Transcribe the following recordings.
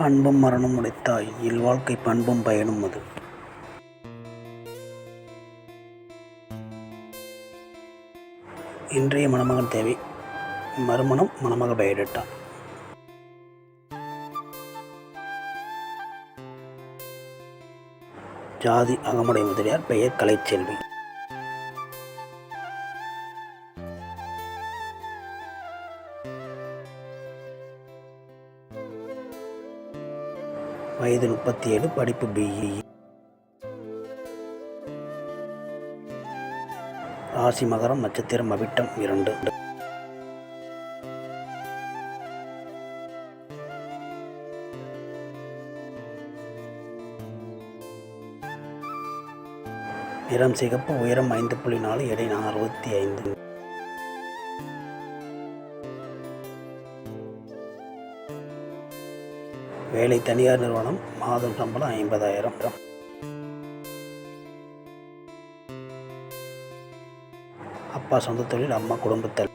அன்பும் மரணம் உடைத்தாய். இல்வாழ்க்கை பண்பும் பயனும் அது. இன்றைய மணமகன் தேவை மறுமணம் மணமக பெயரிட்டான். ஜாதி அகமுடை முதலியார் பெயர் கலைச்செல்வி. வயது முப்பத்தி ஏழு படிப்பு பிஇ ராசி மகரம் நட்சத்திரம் அவிட்டம் இரண்டு. நிறம் சிகப்பு உயரம் ஐந்து புள்ளி நாலு எடை அறுபத்தி ஐந்து. வேலை தனியார் நிறுவனம் மாதம் சம்பளம் ஐம்பதாயிரம். அப்பா சொந்த தொழில் அம்மா குடும்பத்தல்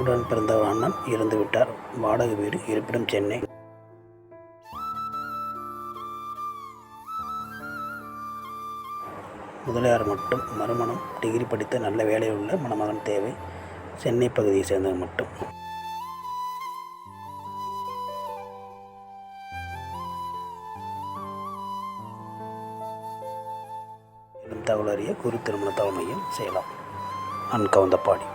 உடன் பிறந்த அண்ணன் இறந்துவிட்டார். வாடகை வீடு இருப்பிடம் சென்னை. முதலியார் மட்டும் மறுமணம் டிகிரி படித்த நல்ல வேலையுள்ள மணமகன் தேவை. சென்னை பகுதியை சேர்ந்தவர் மட்டும். தகவல் அறிய குரு திருமண தகவல் மையம் செய்யலாம் அன்கவுந்தப்பாடி